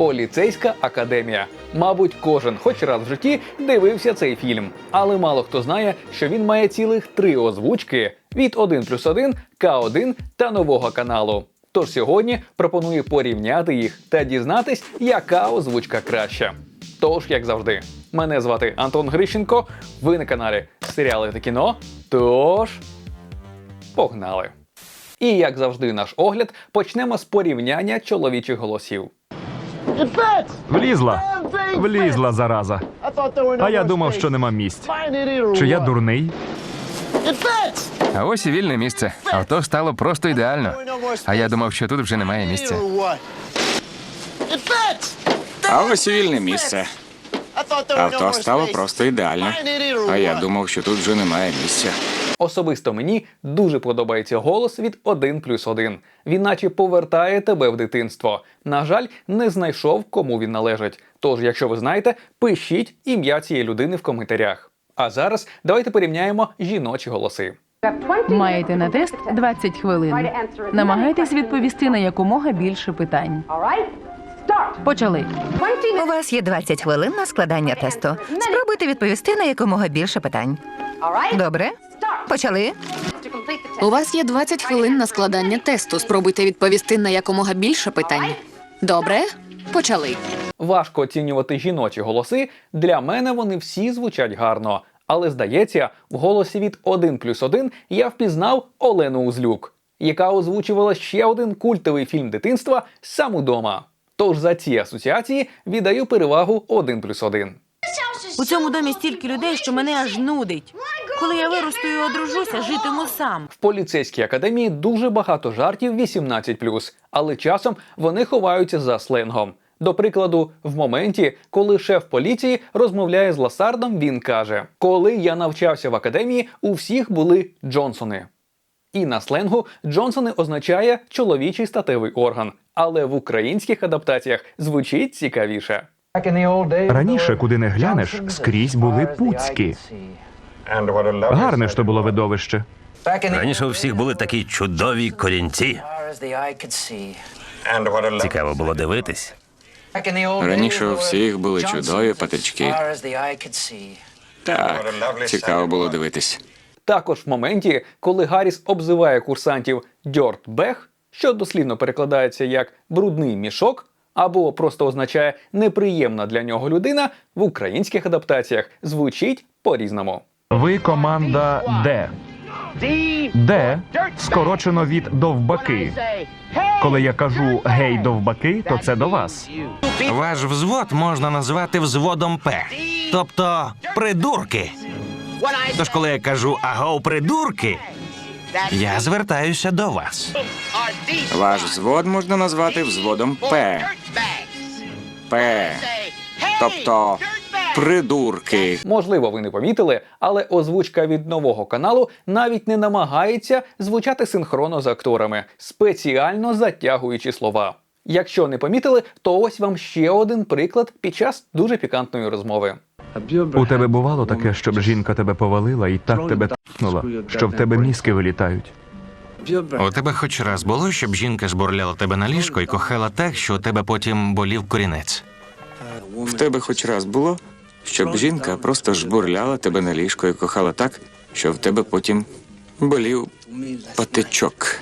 Поліцейська академія. Мабуть, кожен хоч раз в житті дивився цей фільм, але мало хто знає, що він має цілих три озвучки від 1 плюс 1, К1 та нового каналу. Тож сьогодні пропоную порівняти їх та дізнатись, яка озвучка краща. Тож, як завжди, мене звати Антон Грищенко. Ви на каналі Серіали та кіно. Тож погнали! І як завжди, наш огляд почнемо з порівняння чоловічих голосів. Влізла. Влізла зараза. А я думав, що нема місць. Чи я дурний? А ось і вільне місце. Авто стало просто ідеально. А я думав, що тут вже немає місця. А ось і вільне місце. Авто стало просто ідеально. А я думав, що тут вже немає місця. Особисто мені дуже подобається голос від 1 плюс 1. Він наче повертає тебе в дитинство. На жаль, не знайшов, кому він належить. Тож, якщо ви знаєте, пишіть ім'я цієї людини в коментарях. А зараз давайте порівняємо жіночі голоси. Маєте на тест 20 хвилин. Намагайтесь відповісти на якомога більше питань. Почали. У вас є 20 хвилин на складання тесту. Спробуйте відповісти на якомога більше питань. Добре? Почали. У вас є 20 хвилин на складання тесту. Спробуйте відповісти на якомога більше питань. Добре, почали. Важко оцінювати жіночі голоси. Для мене вони всі звучать гарно. Але здається, в голосі від 1 плюс 1 я впізнав Олену Узлюк, яка озвучувала ще один культовий фільм дитинства сам удома. Тож за ці асоціації віддаю перевагу 1 плюс 1. У цьому домі стільки людей, що мене аж нудить. Коли я виросту і одружуся, житиму сам. В поліцейській академії дуже багато жартів 18+, але часом вони ховаються за сленгом. До прикладу, в моменті, коли шеф поліції розмовляє з Ласардом, він каже: Коли я навчався в академії, у всіх були Джонсони. І на сленгу Джонсони означає чоловічий статевий орган, але в українських адаптаціях звучить цікавіше. Раніше, куди не глянеш, скрізь були пуцькі. Гарне ж то було видовище. Раніше у всіх були такі чудові корінці. Цікаво було дивитись. Раніше у всіх були чудові патички. Так, цікаво було дивитись. Також в моменті, коли Гарріс обзиває курсантів Дьорт Бех, що дослівно перекладається як брудний мішок, або просто означає неприємна для нього людина, в українських адаптаціях звучить по-різному. Ви команда Д. Д скорочено від довбаки. Коли я кажу гей довбаки, то це до вас. Ваш взвод можна назвати взводом П, тобто придурки. Тож, коли я кажу агоу придурки, я звертаюся до вас. Ваш взвод можна назвати взводом П. П. Тобто придурки. Можливо, ви не помітили, але озвучка від нового каналу навіть не намагається звучати синхронно з акторами, спеціально затягуючи слова. Якщо не помітили, то ось вам ще один приклад під час дуже пікантної розмови. У тебе бувало таке, щоб жінка тебе повалила і так тебе тхнула, що в тебе мізки вилітають. У тебе хоч раз було, щоб жінка жбурляла тебе на ліжко і кохала так, що у тебе потім болів корінець. В тебе хоч раз було, щоб жінка просто жбурляла тебе на ліжко і кохала так, що в тебе потім болів патичок.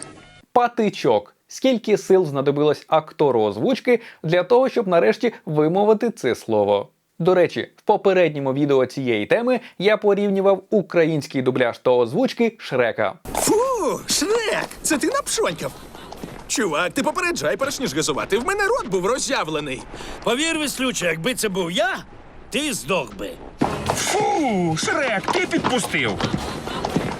Патичок. Скільки сил знадобилось актору озвучки для того, щоб нарешті вимовити це слово? До речі, в попередньому відео цієї теми я порівнював український дубляж та озвучки Шрека. Фу, Шрек, це ти напшонькав? Чувак, ти попереджай, перш ніж газувати. В мене рот був роз'явлений. Повір, веслюче, якби це був я, ти здох би. Фу, Шрек, ти підпустив.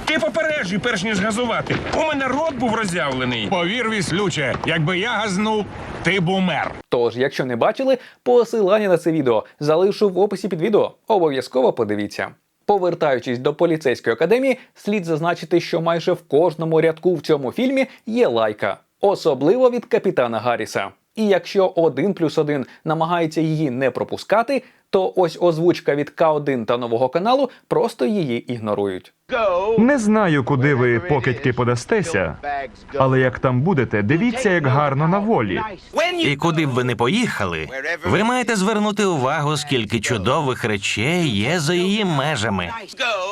Ти попереджуй, перш ніж газувати. У мене рот був роззявлений. Повір, віслюче, якби я газнув, ти б умер. Тож, якщо не бачили, посилання на це відео залишу в описі під відео. Обов'язково подивіться. Повертаючись до поліцейської академії, слід зазначити, що майже в кожному рядку в цьому фільмі є лайка, особливо від капітана Гарріса. І якщо 1 плюс 1 намагається її не пропускати, то ось озвучка від К1 та нового каналу просто її ігнорують. Не знаю, куди ви покидьки подастеся, але як там будете, дивіться, як гарно на волі. І куди б ви не поїхали, ви маєте звернути увагу, скільки чудових речей є за її межами.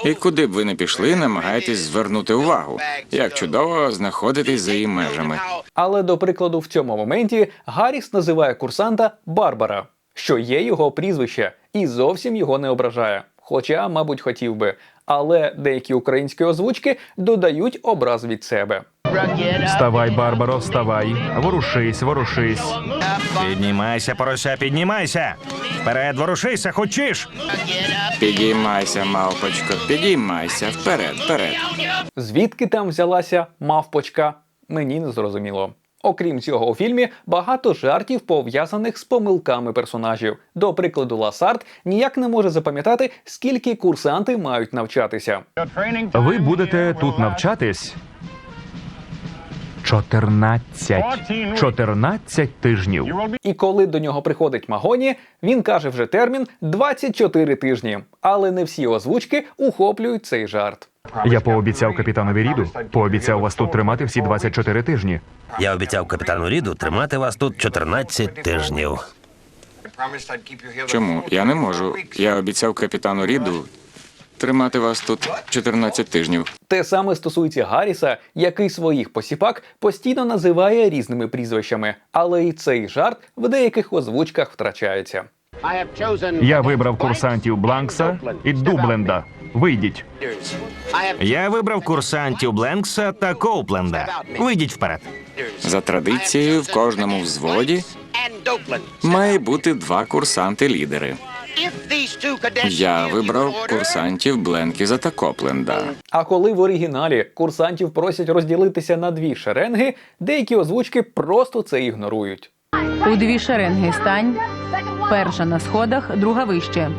І куди б ви не пішли, намагайтесь звернути увагу. Як чудово знаходитись за її межами. Але до прикладу, в цьому моменті Гарріс називає курсанта Барбара, що є його прізвище, і зовсім його не ображає. Хоча, мабуть, хотів би. Але деякі українські озвучки додають образ від себе. Вставай, Барбаро, вставай. Ворушись, ворушись. Піднімайся, порося, піднімайся. Вперед, ворушися, хочеш. Підіймайся, мавпочко, підіймайся, вперед, вперед. Звідки там взялася мавпочка, мені не зрозуміло. Окрім цього, у фільмі багато жартів пов'язаних з помилками персонажів. До прикладу, Ласард ніяк не може запам'ятати, скільки курсанти мають навчатися. Ви будете тут навчатись 14. 14 тижнів. І коли до нього приходить Магоні, він каже вже термін 24 тижні. Але не всі озвучки ухоплюють цей жарт. Я пообіцяв капітанові Ріду, пообіцяв вас тут тримати всі 24 тижні. Я обіцяв капітану Ріду тримати вас тут 14 тижнів. Чому? Я не можу. Я обіцяв капітану Ріду тримати вас тут 14 тижнів. Те саме стосується Гарріса, який своїх посіпак постійно називає різними прізвищами, але і цей жарт в деяких озвучках втрачається. Я вибрав курсантів Бланкса і Дубленда. Вийдіть. Я вибрав курсантів Бленкса та Коупленда. Вийдіть вперед. За традицією, в кожному взводі має бути два курсанти-лідери. Я вибрав курсантів Бленкіза та Копленда. А коли в оригіналі курсантів просять розділитися на дві шеренги, деякі озвучки просто це ігнорують. У дві шеренги стань. Перша на сходах, друга вище.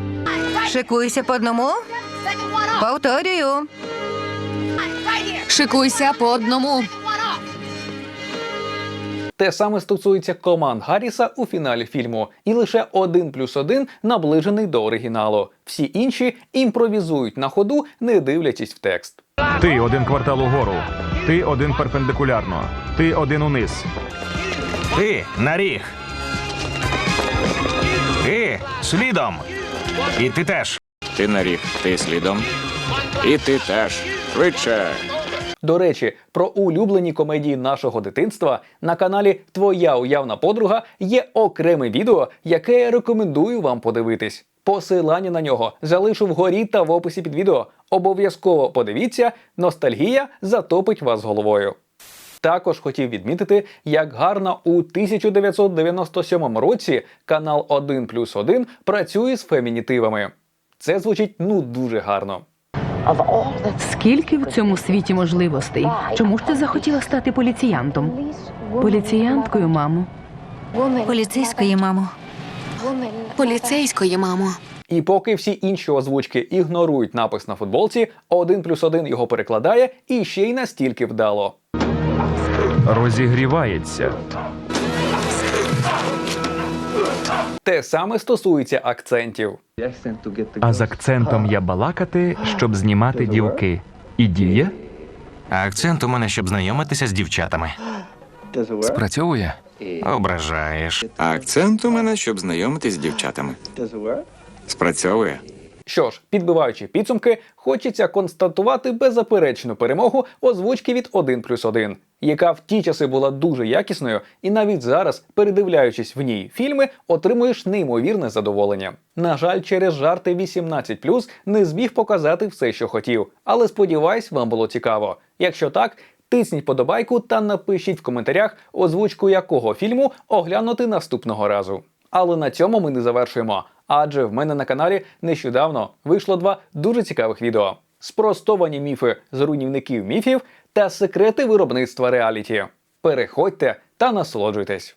Шикуйся по одному. Повторюю. Шикуйся по одному. Те саме стосується команд Гарріса у фіналі фільму, і лише один плюс один наближений до оригіналу. Всі інші імпровізують на ходу, не дивлячись в текст. Ти один квартал угору. Ти один перпендикулярно. Ти один униз. Ти на ріг. Ти слідом. І ти теж. Ти на ріг, ти слідом. І ти теж. Швидше. До речі, про улюблені комедії нашого дитинства на каналі Твоя уявна подруга є окреме відео, яке я рекомендую вам подивитись. Посилання на нього залишу вгорі та в описі під відео. Обов'язково подивіться, ностальгія затопить вас головою. Також хотів відмітити, як гарно у 1997 році канал 1 плюс 1 працює з фемінітивами. Це звучить ну дуже гарно. Скільки в цьому світі можливостей? Чому ж ти захотіла стати поліціянтом? Поліціянткою, мамо. Поліцейської, мамо. Поліцейської, мамо. І поки всі інші озвучки ігнорують напис на футболці, 1 плюс 1 його перекладає і ще й настільки вдало. Розігрівається. Те саме стосується акцентів. А з акцентом я балакати, щоб знімати дівки. І діє? А акцент у мене, щоб знайомитися з дівчатами. Спрацьовує? Ображаєш. А акцент у мене, щоб знайомитись з дівчатами. Спрацьовує. Що ж, підбиваючи підсумки, хочеться констатувати беззаперечну перемогу озвучки від 1 плюс 1, яка в ті часи була дуже якісною, і навіть зараз, передивляючись в ній фільми, отримуєш неймовірне задоволення. На жаль, через жарти 18+, не зміг показати все, що хотів. Але сподіваюсь, вам було цікаво. Якщо так, тисніть подобайку та напишіть в коментарях, озвучку якого фільму оглянути наступного разу. Але на цьому ми не завершуємо. Адже в мене на каналі нещодавно вийшло два дуже цікавих відео: спростовані міфи з руйнівників міфів та секрети виробництва реаліті. Переходьте та насолоджуйтесь.